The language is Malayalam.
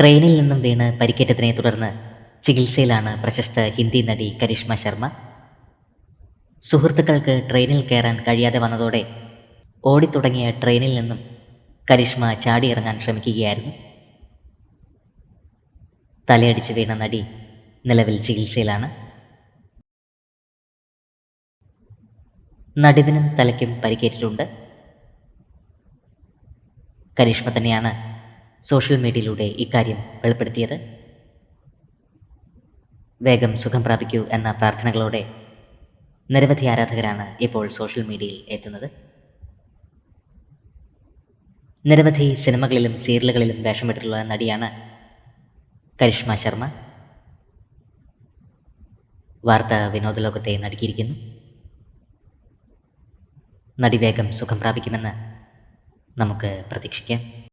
ട്രെയിനിൽ നിന്നും വീണ് പരിക്കേറ്റതിനെ തുടർന്ന് ചികിത്സയിലാണ് പ്രശസ്ത ഹിന്ദി നടി കരിഷ്മ ശർമ്മ. സുഹൃത്തുക്കൾക്ക് ട്രെയിനിൽ കയറാൻ കഴിയാതെ വന്നതോടെ ഓടിത്തുടങ്ങിയ ട്രെയിനിൽ നിന്നും കരിഷ്മ ചാടിയിറങ്ങാൻ ശ്രമിക്കുകയായിരുന്നു. തലയടിച്ച് വീണ നടി നിലവിൽ ചികിത്സയിലാണ്. നടുവിനും തലയ്ക്കും പരിക്കേറ്റിട്ടുണ്ട്. കരിഷ്മ തന്നെയാണ് സോഷ്യൽ മീഡിയയിലൂടെ ഇക്കാര്യം വെളിപ്പെടുത്തിയത്. വേഗം സുഖം പ്രാപിക്കൂ എന്ന പ്രാർത്ഥനകളോടെ നിരവധി ആരാധകരാണ് ഇപ്പോൾ സോഷ്യൽ മീഡിയയിൽ എത്തുന്നത്. നിരവധി സിനിമകളിലും സീരിയലുകളിലും വേഷമിട്ടിട്ടുള്ള നടിയാണ് കരിഷ്മ ശർമ്മ. വാർത്ത വിനോദ ലോകത്തെ നടുക്കിയിരിക്കുന്നു. നടി വേഗം സുഖം പ്രാപിക്കുമെന്ന് നമുക്ക് പ്രതീക്ഷിക്കാം.